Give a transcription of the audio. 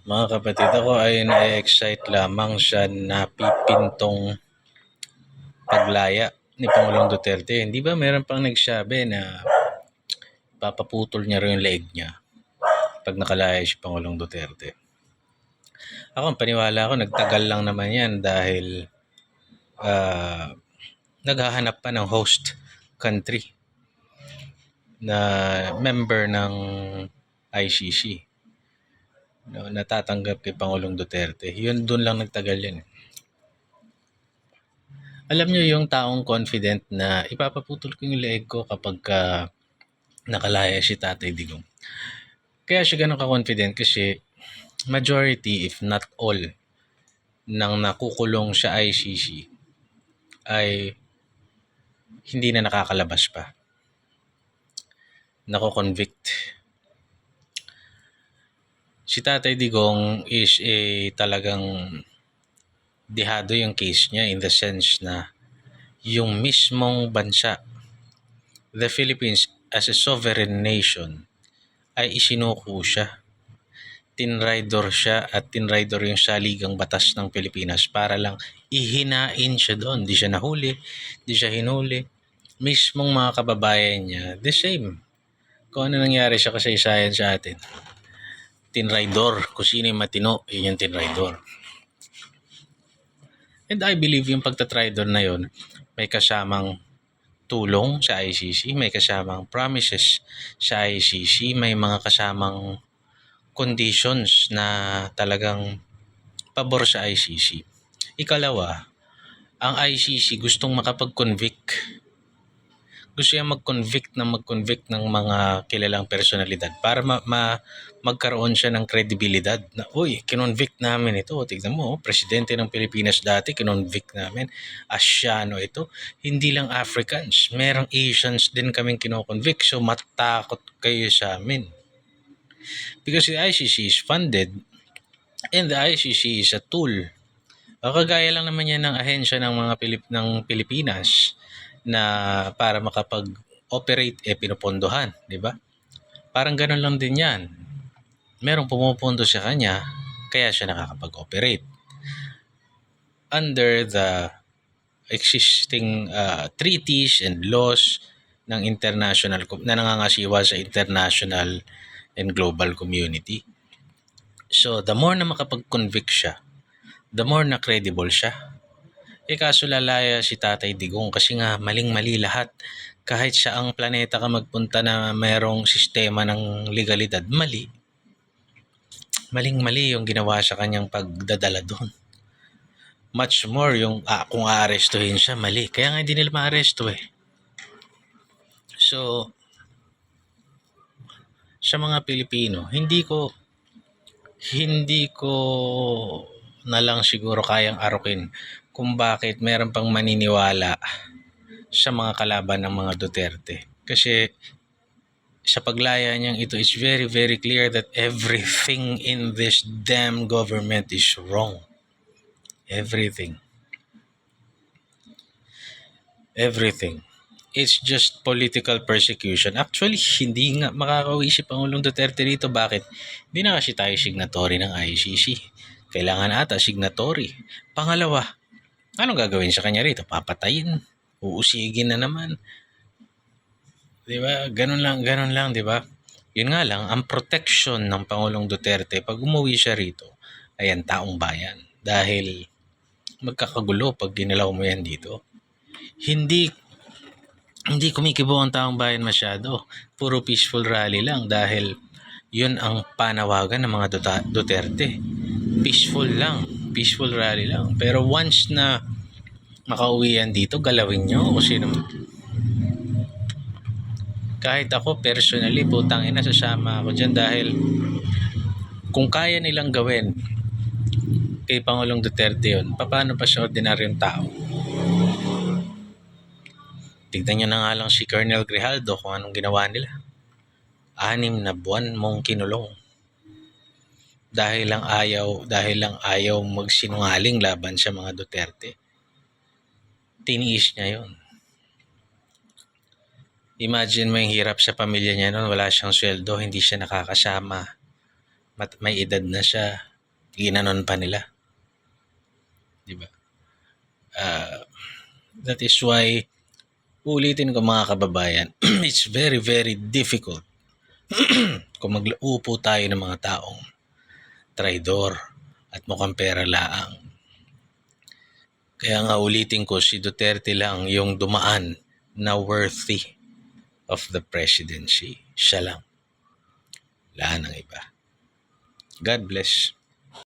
Mga kapatid, ako ay na-excite lamang sa napipintong paglaya ni Pangulong Duterte. Hindi ba meron pang nagsabi na papaputol niya rin yung leeg niya pag nakalaya si Pangulong Duterte? Ako, ang paniwala ko, nagtagal lang naman yan dahil ah, naghahanap pa ng host country na member ng ICC no, natatanggap kay Pangulong Duterte. Yun doon lang nagtagal yan. eh. Alam niyo yung taong confident na ipapaputol ko yung leeg ko kapag ka nakalaya si Tatay Digong. Kaya siya ganun ka-confident kasi majority if not all ng nakukulong sa ICC ay hindi na nakakalabas pa. Nako-convict si Tatay Digong is a talagang dihado yung case niya in the sense na yung mismong bansa, the Philippines as a sovereign nation, ay isinuko siya. Tinraidor siya at tinraidor yung saligang batas ng Pilipinas para lang ihinain siya doon. Di siya nahuli, di siya hinuli. Mismong mga kababayan niya, the same. Kung ano nangyari sa kasaysayan sa atin tinraidor. Kung sino yung matino, yun yung tinraidor. And I believe yung pagtatridor na yun, may kasamang tulong sa ICC, may kasamang promises sa ICC, may mga kasamang conditions na talagang pabor sa ICC. Ikalawa, ang ICC gustong makapag-convict gusto niya mag-convict na mag-convict ng mga kilalang personalidad para ma, ma- magkaroon siya ng kredibilidad na, uy, kinonvict namin ito. Tignan mo, oh, presidente ng Pilipinas dati, kinonvict namin. Asyano ito. Hindi lang Africans, merong Asians din kaming kinoconvict. So, matakot kayo sa amin. Because the ICC is funded and the ICC is a tool. O, kagaya lang naman yan ng ahensya ng mga Pilip ng Pilipinas na para makapag-operate eh pinupondohan, di ba? Parang ganun lang din yan. Merong pumupondo sa kanya, kaya siya nakakapag-operate. Under the existing uh, treaties and laws ng international na nangangasiwa sa international and global community. So, the more na makapag-convict siya, the more na credible siya. Eh kaso lalaya si Tatay Digong kasi nga maling-mali lahat. Kahit sa ang planeta ka magpunta na mayroong sistema ng legalidad, mali. Maling-mali yung ginawa sa kanyang pagdadala doon. Much more yung ah, kung aarestuhin siya, mali. Kaya nga hindi nila maaresto eh. So, sa mga Pilipino, hindi ko hindi ko na lang siguro kayang arukin kung bakit meron pang maniniwala sa mga kalaban ng mga Duterte. Kasi sa paglaya niyang ito, it's very, very clear that everything in this damn government is wrong. Everything. Everything. It's just political persecution. Actually, hindi nga makakauwi si Pangulong Duterte dito. Bakit? Hindi na kasi tayo signatory ng ICC. Kailangan ata signatory. Pangalawa, anong gagawin sa kanya rito? Papatayin. Uusigin na naman. Di ba? Ganun lang, ganun lang, di ba? Yun nga lang, ang protection ng Pangulong Duterte pag umuwi siya rito, ay ang taong bayan. Dahil magkakagulo pag ginalaw mo yan dito. Hindi hindi kumikibo ang taong bayan masyado. Puro peaceful rally lang dahil yun ang panawagan ng mga Duterte. Peaceful lang. Peaceful rally lang. Pero once na makauwi yan dito, galawin nyo kung sino. Kahit ako personally, putang ina, sasama ako dyan dahil kung kaya nilang gawin kay Pangulong Duterte yun, paano pa siya ordinaryong tao? Tignan nyo na nga lang si Colonel Grijaldo kung anong ginawa nila. Anim na buwan mong kinulong. Dahil lang ayaw, dahil lang ayaw magsinungaling laban sa mga Duterte. Tiniis niya yon. Imagine mo yung hirap sa pamilya niya noon, wala siyang sweldo, hindi siya nakakasama. Mat- may edad na siya. Ginanon pa nila. Di ba? Ah, that is why, ulitin ko mga kababayan, it's very, very difficult kung mag-uupo tayo ng mga taong traidor at mukhang pera laang. Kaya nga ulitin ko, si Duterte lang yung dumaan na worthy of the presidency. Siya lang. Wala nang iba. God bless.